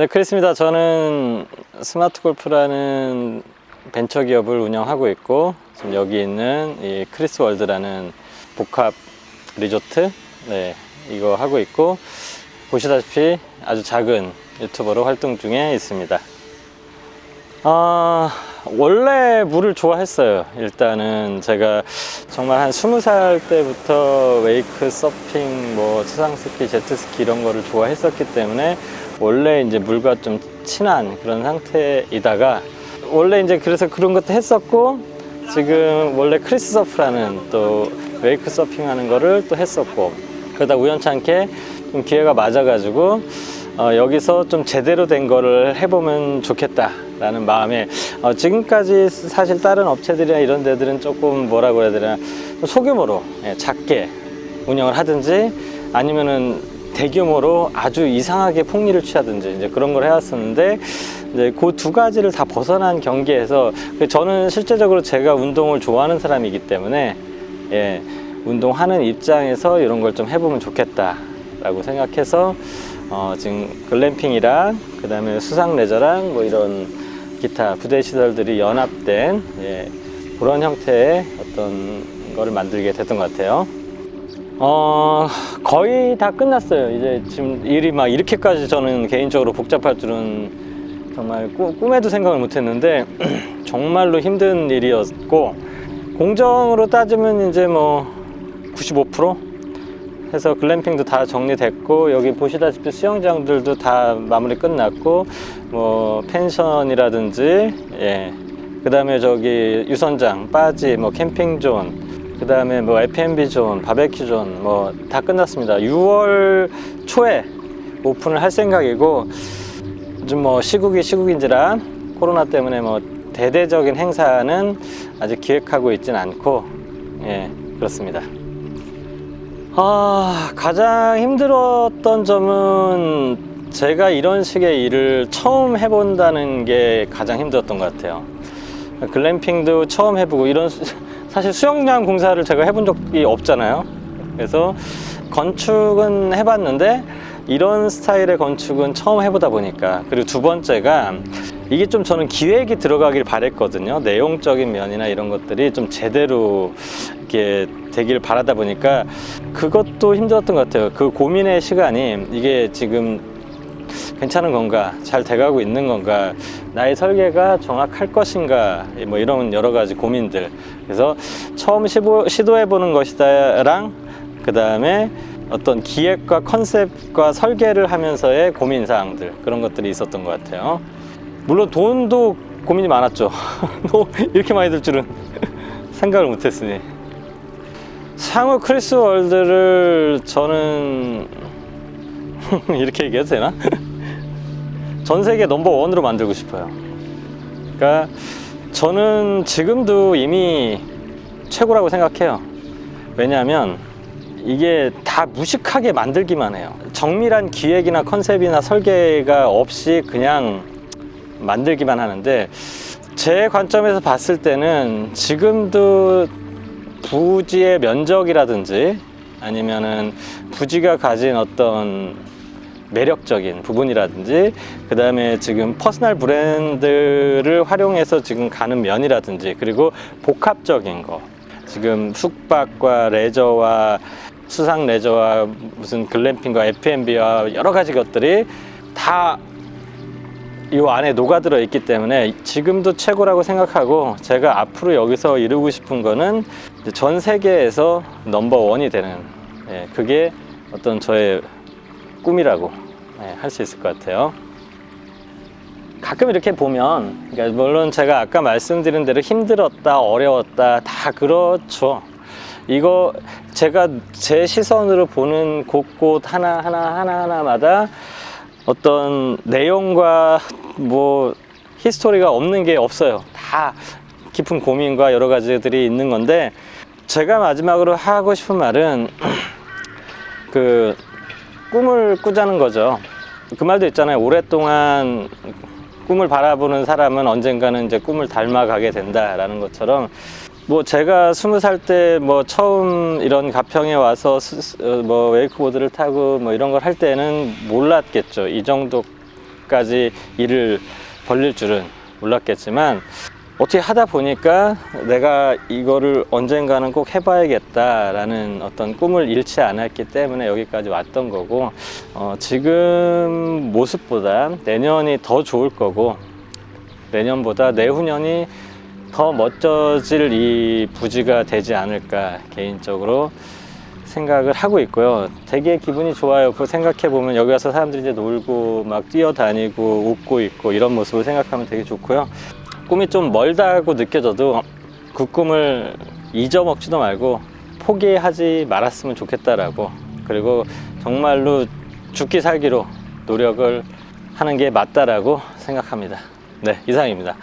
네, 그렇습니다. 저는 스마트 골프라는 벤처 기업을 운영하고 있고 지금 여기 있는 이 크리스 월드라는 복합 리조트 네, 이거 하고 있고 보시다시피 아주 작은 유튜버로 활동 중에 있습니다. 아, 원래 물을 좋아했어요. 일단은 제가 정말 한 20살 때부터 웨이크 서핑, 뭐 수상스키, 제트스키 이런 거를 좋아했었기 때문에 원래 이제 물과 좀 친한 그런 상태이다가 원래 이제 그래서 그런 것도 했었고 지금 원래 크리스 서프라는 또 웨이크 서핑 하는 거를 또 했었고 그러다 우연찮게 좀 기회가 맞아가지고 어, 여기서 좀 제대로 된 거를 해보면 좋겠다라는 마음에 어, 지금까지 사실 다른 업체들이나 이런 데들은 조금 뭐라고 해야 되나 소규모로 예, 작게 운영을 하든지 아니면은 대규모로 아주 이상하게 폭리를 취하든지 이제 그런 걸 해왔었는데 이제 그 두 가지를 다 벗어난 경계에서 그 저는 실제적으로 제가 운동을 좋아하는 사람이기 때문에 예, 운동하는 입장에서 이런 걸 좀 해보면 좋겠다라고 생각해서 어, 지금 글램핑이랑 그 다음에 수상 레저랑 뭐 이런 기타 부대 시설들이 연합된 예, 그런 형태의 어떤 거를 만들게 됐던 것 같아요. 어, 거의 다 끝났어요. 이제 지금 일이 막 이렇게까지 저는 개인적으로 복잡할 줄은 정말 꾸- 꿈에도 생각을 못 했는데 정말로 힘든 일이었고 공정으로 따지면 이제 뭐 95% 해서 글램핑도 다 정리됐고 여기 보시다시피 수영장들도 다 마무리 끝났고 뭐 펜션이라든지 예 그 다음에 저기 유선장 빠지 뭐 캠핑존 그 다음에 뭐 F&B 존 바베큐 존 뭐 다 끝났습니다 6월 초에 오픈을 할 생각이고 좀뭐 시국이 시국인지라 코로나 때문에 뭐 대대적인 행사는 아직 기획하고 있진 않고 예 그렇습니다. 아 가장 힘들었던 점은 제가 이런 식의 일을 처음 해본다는 게 가장 힘들었던 것 같아요. 글램핑도 처음 해보고 이런 수- 사실 수영장 공사를 제가 해본 적이 없잖아요. 그래서 건축은 해봤는데 이런 스타일의 건축은 처음 해보다 보니까 그리고 두 번째가 이게 좀 저는 기획이 들어가길 바랬거든요. 내용적인 면이나 이런 것들이 좀 제대로 이렇게 되길 바라다 보니까 그것도 힘들었던 것 같아요. 그 고민의 시간이 이게 지금 괜찮은 건가, 잘 돼가고 있는 건가, 나의 설계가 정확할 것인가, 뭐 이런 여러 가지 고민들. 그래서 처음 시도, 시도해보는 것이다랑 그 다음에 어떤 기획과 컨셉과 설계를 하면서의 고민사항들, 그런 것들이 있었던 것 같아요. 물론 돈도 고민이 많았죠. 뭐 이렇게 많이 들 줄은 생각을 못했으니. 상호 크리스 월드를 저는 이렇게 얘기해도 되나? 전 세계 넘버 원으로 만들고 싶어요. 그러니까 저는 지금도 이미 최고라고 생각해요. 왜냐하면 이게 다 무식하게 만들기만 해요. 정밀한 기획이나 컨셉이나 설계가 없이 그냥 만들기만 하는데 제 관점에서 봤을 때는 지금도 부지의 면적이라든지 아니면은 부지가 가진 어떤 매력적인 부분이라든지 그 다음에 지금 퍼스널 브랜드를 활용해서 지금 가는 면이라든지 그리고 복합적인 거. 지금 숙박과 레저와 수상 레저와 무슨 글램핑과 F&B와 여러 가지 것들이 다 이 안에 녹아들어 있기 때문에 지금도 최고라고 생각하고 제가 앞으로 여기서 이루고 싶은 거는 전 세계에서 넘버 원이 되는 예, 그게 어떤 저의 꿈이라고 예, 할수 있을 것 같아요. 가끔 이렇게 보면, 그러니까 물론 제가 아까 말씀드린 대로 힘들었다, 어려웠다, 다 그렇죠. 이거 제가 제 시선으로 보는 곳곳 하나 하나 하나 하나마다 어떤 내용과 뭐 히스토리가 없는 게 없어요. 다 깊은 고민과 여러 가지들이 있는 건데 제가 마지막으로 하고 싶은 말은 그 꿈을 꾸자는 거죠. 그 말도 있잖아요. 오랫동안 꿈을 바라보는 사람은 언젠가는 이제 꿈을 닮아가게 된다라는 것처럼 뭐 제가 스무 살 때 뭐 처음 이런 가평에 와서 스- 스- 어, 뭐 웨이크보드를 타고 뭐 이런 걸 할 때는 몰랐겠죠. 이 정도 이렇게까지 일을 벌릴 줄은 몰랐겠지만 어떻게 하다 보니까 내가 이거를 언젠가는 꼭 해봐야겠다라는 어떤 꿈을 잃지 않았기 때문에 여기까지 왔던 거고 어, 지금 모습보다 내년이 더 좋을 거고 내년보다 내후년이 더 멋져질 이 부지가 되지 않을까 개인적으로 생각을 하고 있고요. 되게 기분이 좋아요. 그 생각해 보면 여기 와서 사람들이 이제 놀고 막 뛰어다니고 웃고 있고 이런 모습을 생각하면 되게 좋고요. 꿈이 좀 멀다고 느껴져도 그 꿈을 잊어먹지도 말고 포기하지 말았으면 좋겠다라고 그리고 정말로 죽기 살기로 노력을 하는 게 맞다라고 생각합니다. 네, 이상입니다.